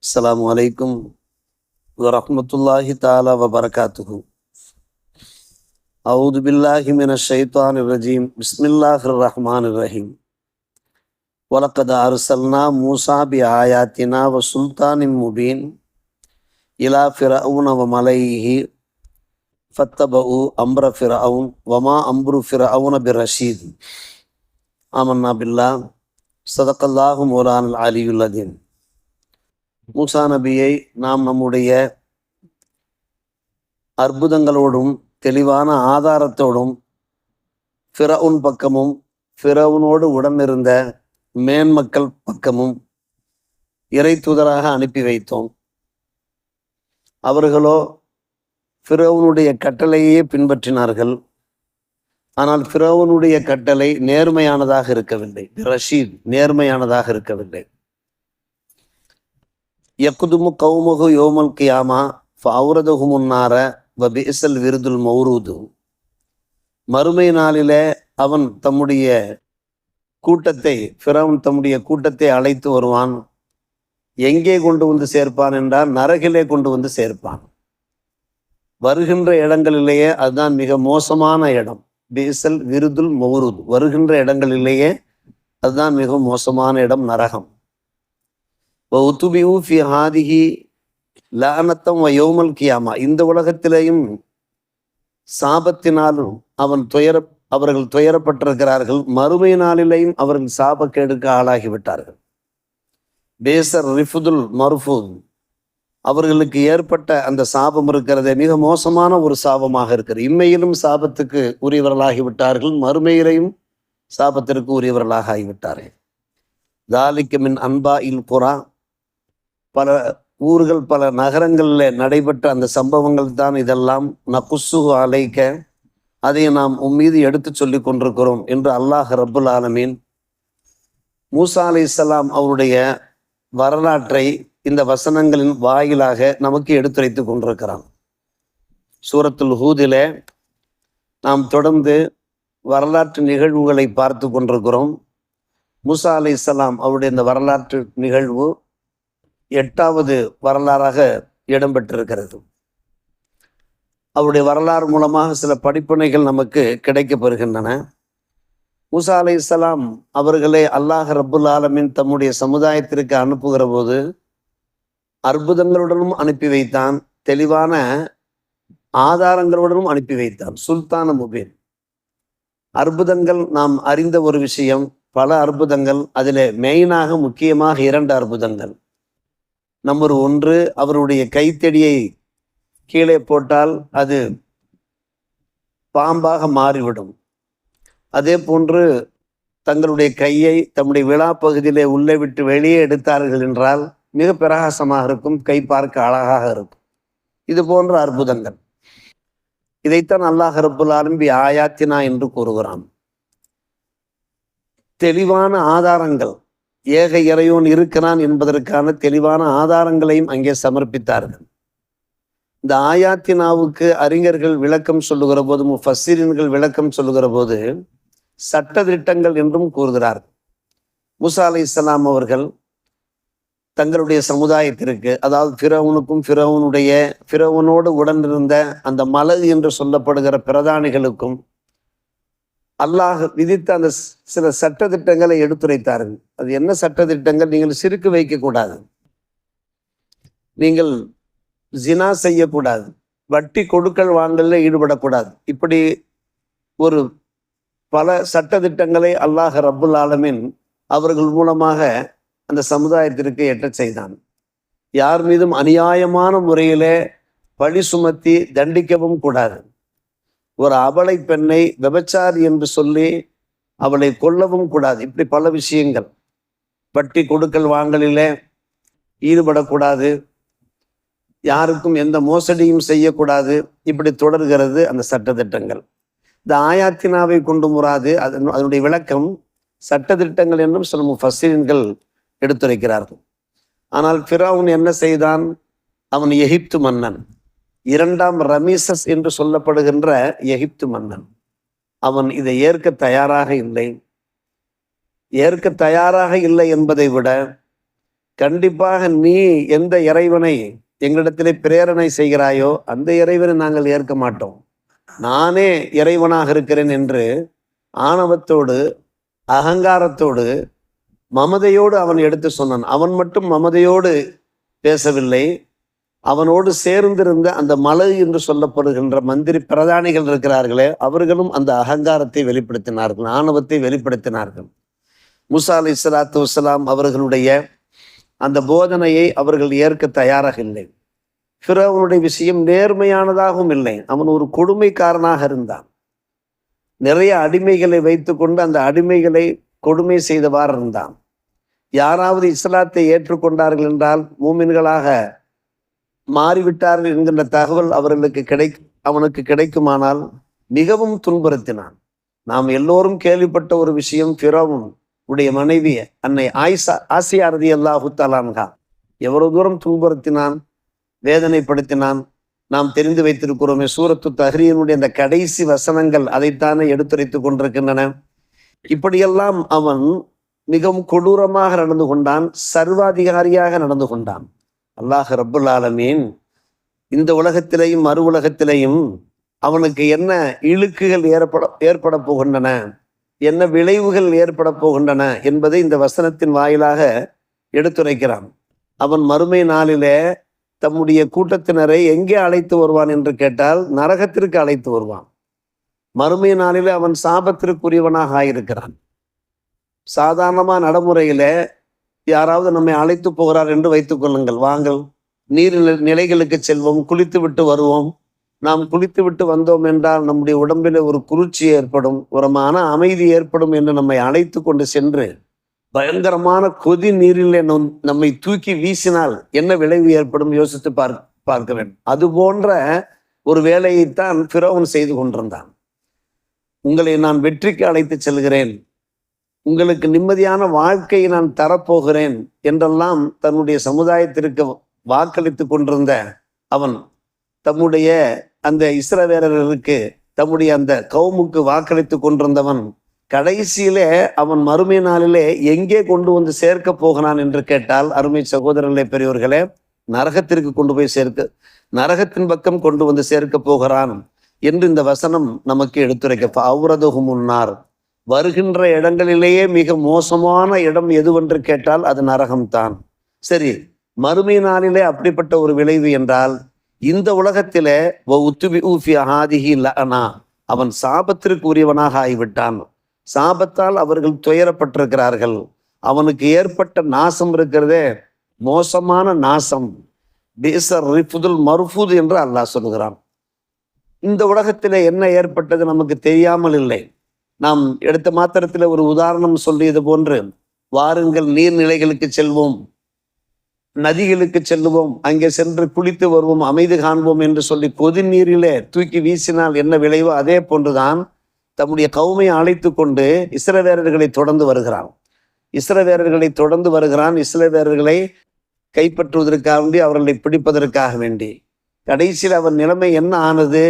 السلام عليكم ورحمة الله تعالى وبركاته أعوذ بالله من الشيطان الرجيم بسم الله الرحمن الرحيم ولقد أرسلنا موسى بآياتنا وسلطان مبين إلى فرعون وملئه فاتبعوا أمر فرعون وما أمر فرعون برشيد آمنا بالله صدق الله مولانا العلي العظيم மூசா நபியை நாம் நம்முடைய அற்புதங்களோடும் தெளிவான ஆதாரத்தோடும் ஃபிரவுன் பக்கமும் ஃபிரவுனோடு உடனிருந்த மேன்மக்கள் பக்கமும் இறை தூதராக அனுப்பி வைத்தோம். அவர்களோ ஃபிரவுனுடைய கட்டளையே பின்பற்றினார்கள். ஆனால் ஃபிரவுனுடைய கட்டளை நேர்மையானதாக இருக்கவில்லை. ரஷீத் நேர்மையானதாக இருக்கவில்லை. யக்குதுமு கௌமுகு யோமல் கியாமா ஃபவுரதுகு முன்னார வபிசல் விருதுல் மௌரூது மறுமை நாளிலே அவன் தம்முடைய கூட்டத்தை ஃபிரவுன் தம்முடைய கூட்டத்தை அழைத்து வருவான். எங்கே கொண்டு வந்து சேர்ப்பான் என்றால் நரகிலே கொண்டு வந்து சேர்ப்பான். வருகின்ற இடங்களிலேயே அதுதான் மிக மோசமான இடம். பீசல் விருதுல் மௌருது. வருகின்ற இடங்களிலேயே அதுதான் மிக மோசமான இடம் நரகம். உத்துபியூ ஃபி ஹாதிஹி லானத்தம் யோமல் கியாமா இந்த உலகத்திலேயும் சாபத்தினாலும் அவன் துயர அவர்கள் துயரப்பட்டிருக்கிறார்கள். மறுமை நாளிலேயும் அவர்கள் சாபக்கேடுக்கு ஆளாகிவிட்டார்கள். பேசர் ரிஃபுதுல் மருஃபுத் அவர்களுக்கு ஏற்பட்ட அந்த சாபம் இருக்கிறதே மிக மோசமான ஒரு சாபமாக இருக்கிறது. இம்மையிலும் சாபத்துக்கு உரியவர்களாகிவிட்டார்கள். மறுமையிலையும் சாபத்திற்கு உரியவர்களாக ஆகிவிட்டார்கள். தாலிக்கு மின் அன்பா இல் குரா பல ஊர்கள் பல நகரங்களில் நடைபெற்ற அந்த சம்பவங்கள் தான் இதெல்லாம். நகுசு அலைக்க அதை நாம் உம்மீது எடுத்து சொல்லி கொண்டிருக்கிறோம் என்று அல்லாஹ் ரபுல் ஆலமீன் மூசா அலை இஸ்லாம் அவருடைய வரலாற்றை இந்த வசனங்களின் வாயிலாக நமக்கு எடுத்துரைத்து கொண்டிருக்கிறான். சூரத்துல் ஹூதில நாம் தொடர்ந்து வரலாற்று நிகழ்வுகளை பார்த்து கொண்டிருக்கிறோம். மூசா அலை இஸ்லாம் அவருடைய இந்த வரலாற்று நிகழ்வு எட்டாவது வரலாறாக இடம்பெற்றிருக்கிறது. அவருடைய வரலாறு மூலமாக சில படிப்பினைகள் நமக்கு கிடைக்கப்பெறுகின்றன மூசா அலை இஸ்லாம் அவர்களே அல்லாஹ் ரபுல் ஆலமின் தம்முடைய சமுதாயத்திற்கு அனுப்புகிற போது அற்புதங்களுடனும் அனுப்பி வைத்தான் தெளிவான ஆதாரங்களுடனும் அனுப்பி வைத்தான் சுல்தான முபீன். அற்புதங்கள் நாம் அறிந்த ஒரு விஷயம் பல அற்புதங்கள் அதில் மெயினாக முக்கியமாக இரண்டு அற்புதங்கள். நம்பர் ஒன்று அவருடைய கைத்தடியை கீழே போட்டால் அது பாம்பாக மாறிவிடும். அதே போன்று தங்களுடைய கையை தம்முடைய விழா பகுதியிலே உள்ளே விட்டு வெளியே எடுத்தார்கள் என்றால் மிக பிரகாசமாக இருக்கும் கை பார்க்க அழகாக இருக்கும். இது போன்ற அற்புதங்கள். இதைத்தான் அல்லாஹ் ரப்புல் ஆலம்பி ஆயாத்தினா என்று கூறுகிறான். தெளிவான ஆதாரங்கள். ஏக இறையோன் இருக்கிறான் என்பதற்கான தெளிவான ஆதாரங்களையும் அங்கே சமர்ப்பித்தார்கள். இந்த ஆயாத்தினாவுக்கு அறிஞர்கள் விளக்கம் சொல்லுகிற போது முஃபஸ்ஸிரின்கள் விளக்கம் சொல்லுகிற போது சட்ட திட்டங்கள் என்றும் கூறுகிறார்கள். முசா அலை இஸ்லாம் அவர்கள் தங்களுடைய சமுதாயத்திற்கு அதாவது ஃபிரவுனுக்கும் ஃபிரவுனுடைய ஃபிரவுனோடு உடனிருந்த அந்த மலகு என்று சொல்லப்படுகிற பிரதானிகளுக்கும் அல்லாஹ் விதித்த அந்த சில சட்டத்திட்டங்களை எடுத்துரைத்தார்கள். அது என்ன சட்ட திட்டங்கள் நீங்கள் சிறுக்கு வைக்கக்கூடாது. நீங்கள் ஜினா செய்யக்கூடாது. வட்டி கொடுக்கல் வாங்கலில் ஈடுபடக்கூடாது. இப்படி ஒரு பல சட்ட திட்டங்களை அல்லாஹ் ரப்புல் ஆலமின் அவர்கள் மூலமாக அந்த சமுதாயத்திற்கு எட்டச் செய்தான். யார் மீதும் அநியாயமான முறையிலே பழி சுமத்தி தண்டிக்கவும் கூடாது. ஒரு அபலை பெண்ணை விபச்சாரி என்று சொல்லி அவளை கொல்லவும் கூடாது. இப்படி பல விஷயங்கள். வட்டி கொடுக்கல் வாங்கலிலே ஈடுபடக்கூடாது. யாருக்கும் எந்த மோசடியும் செய்யக்கூடாது. இப்படி தொடர்கிறது அந்த சட்டத்திட்டங்கள். இந்த ஆயாத்தினாவை கொண்டு முறாது. அதன் அதனுடைய விளக்கம் சட்டத்திட்டங்கள் என்றும் சில முஃபசீன்கள் எடுத்துரைக்கிறார்கள். ஆனால் ஃபிரவுன் என்ன செய்தான்? அவன் எகிப்து மன்னன். இரண்டாம் ரமீசஸ் என்று சொல்லப்படுகின்ற எகிப்து மன்னன். அவன் இதை ஏற்க தயாராக இல்லை. ஏற்க தயாராக இல்லை என்பதை விட கண்டிப்பாக நீ எந்த இறைவனை எங்களிடத்திலே பிரேரணை செய்கிறாயோ அந்த இறைவனை நாங்கள் ஏற்க மாட்டோம். நானே இறைவனாக இருக்கிறேன் என்று ஆணவத்தோடு அகங்காரத்தோடு மமதையோடு அவன் எடுத்து சொன்னான். அவன் மட்டும் மமதையோடு பேசவில்லை. அவனோடு சேர்ந்திருந்த அந்த மலை என்று சொல்லப்படுகின்ற மந்திரி பிரதானிகள் இருக்கிறார்களே அவர்களும் அந்த அகங்காரத்தை வெளிப்படுத்தினார்கள் ஆணவத்தை வெளிப்படுத்தினார்கள். முசா அலி இஸ்லாத்து வலாம் அவர்களுடைய அந்த போதனையை அவர்கள் ஏற்க தயாராக இல்லை. ஃபிரவனுடைய விஷயம் நேர்மையானதாகவும் இல்லை. அவன் ஒரு கொடுமைக்காரனாக இருந்தான். நிறைய அடிமைகளை வைத்துக்கொண்டு அந்த அடிமைகளை கொடுமை செய்தவாறு இருந்தான். யாராவது இஸ்லாத்தை ஏற்றுக்கொண்டார்கள் என்றால் மூமின்களாக மாறிவிட்டார்கள் என்கின்ற தகவல் அவர்களுக்கு கிடை அவனுக்கு கிடைக்குமானால் மிகவும் துன்புறுத்தினான். நாம் எல்லோரும் கேள்விப்பட்ட ஒரு விஷயம் பிறவும் உடைய மனைவி அன்னை ஆயிஷா ஆசியாரதி அல்லாஹு தலான்கா எவ்வளவு தூரம் துன்புறுத்தினான் வேதனைப்படுத்தினான் நாம் தெரிந்து வைத்திருக்கிறோமே சூரத்து தஹ்ரீனுடைய அந்த கடைசி வசனங்கள் அதைத்தானே எடுத்துரைத்துக் கொண்டிருக்கின்றன. இப்படியெல்லாம் அவன் மிகவும் கொடூரமாக நடந்து கொண்டான் சர்வாதிகாரியாக நடந்து கொண்டான். அல்லாஹ் ரப்புல் ஆலமீன் இந்த உலகத்திலையும் மறு உலகத்திலையும் அவனுக்கு என்ன இழுக்குகள் ஏற்பட ஏற்பட போகின்றன என்ன விளைவுகள் ஏற்பட போகின்றன என்பதை இந்த வசனத்தின் வாயிலாக எடுத்துரைக்கிறான். அவன் மறுமை நாளிலே தம்முடைய கூட்டத்தினரை எங்கே அழைத்து வருவான் என்று கேட்டால் நரகத்திற்கு அழைத்து வருவான். மறுமை நாளிலே அவன் சாபத்திற்குரியவனாக ஆயிருக்கிறான். சாதாரணமாக நடைமுறையில் யாராவது நம்மை அழைத்து போகிறார் என்று வைத்துக் கொள்ளுங்கள். வாங்கள். நீர் நிலைகளுக்கு செல்வோம். குளித்து விட்டு வருவோம். நாம் குளித்து விட்டு வந்தோம் என்றால் நம்முடைய உடம்பில் ஒரு குளிர்ச்சி ஏற்படும் ஒரு மன அமைதி ஏற்படும் என்று நம்மை அழைத்து கொண்டு சென்று பயங்கரமான கொதி நீரில் நம்மை தூக்கி வீசினால் என்ன விளைவு ஏற்படும் யோசித்து பார்க்க பார்க்க வேண்டும். அது போன்ற ஒரு வேலையைத்தான் பிறவன் செய்து கொண்டிருந்தான். உங்களை நான் வெற்றிக்கு அழைத்து செல்கிறேன். உங்களுக்கு நிம்மதியான வாழ்க்கையை நான் தரப்போகிறேன் என்றெல்லாம் தன்னுடைய சமுதாயத்திற்கு வாக்களித்து கொண்டிருந்த அவன் தம்முடைய அந்த இஸ்ரவேரர்களுக்கு தம்முடைய அந்த கவுமுக்கு வாக்களித்து கொண்டிருந்தவன் கடைசியிலே அவன் மறுமை நாளிலே எங்கே கொண்டு வந்து சேர்க்க போகிறான் என்று கேட்டால் அருமை சகோதரர்களே பெரியவர்களே நரகத்திற்கு கொண்டு போய் சேர்க்க நரகத்தின் பக்கம் கொண்டு வந்து சேர்க்க போகிறான் என்று இந்த வசனம் நமக்கு எடுத்துரைக்க அவுரதுகு முன்னார். வருகின்ற இடங்களிலேயே மிக மோசமான இடம் எதுவென்று கேட்டால் அது நரகம்தான். சரி மறுமை நாளிலே அப்படிப்பட்ட ஒரு விளைவு என்றால் இந்த உலகத்திலே அவன் சாபத்திற்கு உரியவனாக ஆகிவிட்டான். சாபத்தால் அவர்கள் துயரப்பட்டிருக்கிறார்கள். அவனுக்கு ஏற்பட்ட நாசம் இருக்கிறதே மோசமான நாசம். பேசர் ரிஃபுதுல் மருஃபுது என்று அல்லாஹ் சொல்கிறான். இந்த உலகத்திலே என்ன ஏற்பட்டது நமக்கு தெரியாமல் இல்லை. நாம் எடுத்த மாத்திரத்தில் ஒரு உதாரணம் சொல்லியது போன்று வாருங்கள் நீர்நிலைகளுக்கு செல்வோம் நதிகளுக்கு செல்லுவோம் அங்கே சென்று குளித்து வருவோம் அமைதி காண்போம் என்று சொல்லி கொதி நீரிலே தூக்கி வீசினால் என்ன விளைவோ அதே போன்றுதான் தம்முடைய கவுமையை அழைத்து கொண்டு இஸ்ரவேரர்களை தொடர்ந்து வருகிறான். இஸ்ரவேரர்களை தொடர்ந்து வருகிறான். இஸ்ரவேரர்களை கைப்பற்றுவதற்காக வேண்டி அவர்களை பிடிப்பதற்காக வேண்டி. கடைசியில் அவர் நிலைமை என்ன ஆனது?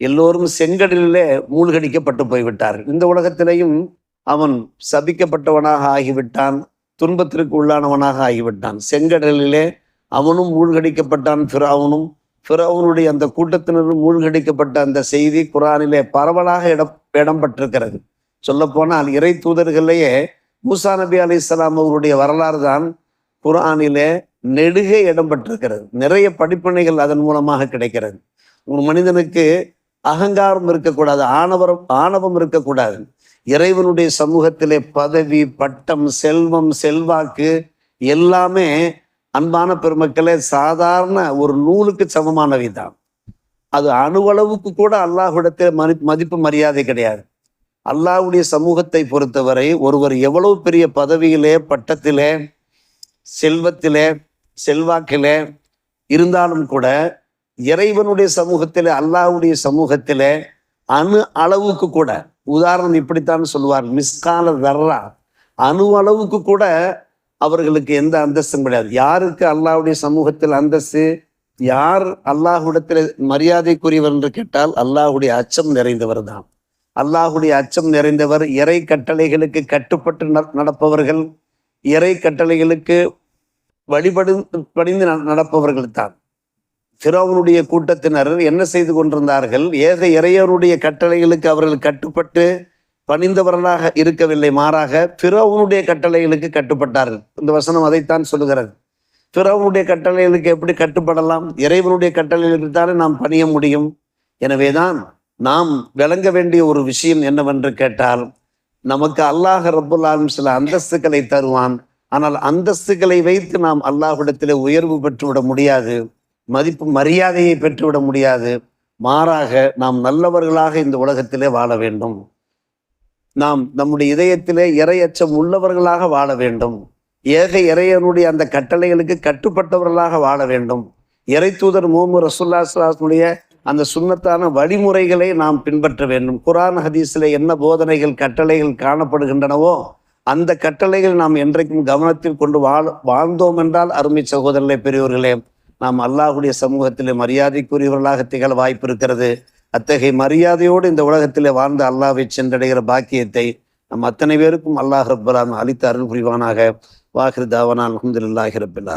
எல்லோரும் செங்கடலிலே மூழ்கடிக்கப்பட்டு போய்விட்டார். இந்த உலகத்திலையும் அவன் சபிக்கப்பட்டவனாக ஆகிவிட்டான் துன்பத்திற்கு உள்ளானவனாக ஆகிவிட்டான். செங்கடலிலே அவனும் மூழ்கடிக்கப்பட்டான் ஃபிரவுனும் ஃபிரவுனுடைய அந்த கூட்டத்தினரும் மூழ்கடிக்கப்பட்ட அந்த செய்தி குரானிலே பரவலாக இடம் இடம்பெற்றிருக்கிறது சொல்லப்போனால் இறை தூதர்களையே மூசா நபி அலி இஸ்லாம் அவருடைய வரலாறு தான் குரானிலே நெடுக இடம்பெற்றிருக்கிறது நிறைய படிப்பினைகள் அதன் மூலமாக கிடைக்கிறது. ஒரு மனிதனுக்கு அகங்காரம் இருக்கக்கூடாது ஆணவரம் ஆணவம் இருக்கக்கூடாது. இறைவனுடைய சமூகத்திலே பதவி பட்டம் செல்வம் செல்வாக்கு எல்லாமே அன்பான பெருமக்களே சாதாரண ஒரு நூலுக்கு சமமானவை தான் அது அணுவளவுக்கு கூட அல்லாஹ்விடத்தில் மதி மதிப்பு மரியாதை கிடையாது. அல்லாஹ்வுடைய சமூகத்தை பொறுத்தவரை ஒருவர் எவ்வளவு பெரிய பதவியிலே பட்டத்திலே செல்வத்திலே செல்வாக்கிலே இருந்தாலும் கூட இறைவனுடைய சமூகத்தில் அல்லாவுடைய சமூகத்தில் அணு அளவுக்கு கூட உதாரணம் இப்படித்தான் சொல்லுவார் மிஸ்கால தர்ரா. அணு அளவுக்கு கூட அவர்களுக்கு எந்த அந்தஸ்தும் கிடையாது. யாருக்கு அல்லாவுடைய சமூகத்தில் அந்தஸ்து யார் அல்லாஹுடத்தில் மரியாதைக்குரியவர் என்று கேட்டால் அல்லாஹுடைய அச்சம் நிறைந்தவர் தான். அல்லாஹ்வுடைய அச்சம் நிறைந்தவர் இறை கட்டளைகளுக்கு கட்டுப்பட்டு நட- நடப்பவர்கள் இறை கட்டளைகளுக்கு வழிபடு பணிந்து ந- நடப்பவர்கள் தான். ஃபிரௌனுடைய கூட்டத்தினர் என்ன செய்து கொண்டிருந்தார்கள்? ஏக இறையருடைய கட்டளைகளுக்கு அவர்கள் கட்டுப்பட்டு பணிந்தவர்களாக இருக்கவில்லை. மாறாக பிறவனுடைய கட்டளைகளுக்கு கட்டுப்பட்டார்கள். இந்த வசனம் அதைத்தான் சொல்லுகிறது. பிறவனுடைய கட்டளைகளுக்கு எப்படி கட்டுப்படலாம்? இறைவனுடைய கட்டளைகளுக்கு தானே நாம் பணிய முடியும். எனவேதான் நாம் விளங்க வேண்டிய ஒரு விஷயம் என்னவென்று கேட்டால் நமக்கு அல்லாஹ் ரபுல்லாலும் சில அந்தஸ்துக்களை தருவான். ஆனால் அந்தஸ்துகளை வைத்து நாம் அல்லாஹ்விடத்திலே உயர்வு பெற்றுவிட முடியாது. மதிப்பு மரியாதையை பெற்றுவிட முடியாது. மாறாக நாம் நல்லவர்களாக இந்த உலகத்திலே வாழ வேண்டும். நாம் நம்முடைய இதயத்திலே இறையச்சம் உள்ளவர்களாக வாழ வேண்டும். ஏக இறையனுடைய அந்த கட்டளைகளுக்கு கட்டுப்பட்டவர்களாக வாழ வேண்டும். இறை தூதர் மோமு ரசுல்லாஸ்லாசனுடைய அந்த சுண்ணத்தான வழிமுறைகளை நாம் பின்பற்ற வேண்டும். குரான் ஹதீஸில் என்ன போதனைகள் கட்டளைகள் காணப்படுகின்றனவோ அந்த கட்டளைகள் நாம் என்றைக்கும் கவனத்தில் கொண்டு வாழ் வாழ்ந்தோம் என்றால் அருமை சகோதரர்களே பெரியவர்களே நாம் அல்லாஹுடைய சமூகத்தில் மரியாதைக்குரியவர்களாக திகழ வாய்ப்பு இருக்கிறது அத்தகைய மரியாதையோடு இந்த உலகத்தில் வாழ்ந்த அல்லாவை சென்றடைகிற பாக்கியத்தை நம் அத்தனை பேருக்கும் அல்லாஹ் ரப்பலாம் அளித்த அருள் புரிவானாக. வாஹிர் தாவனா அலமதுல்லாஹி ரபில்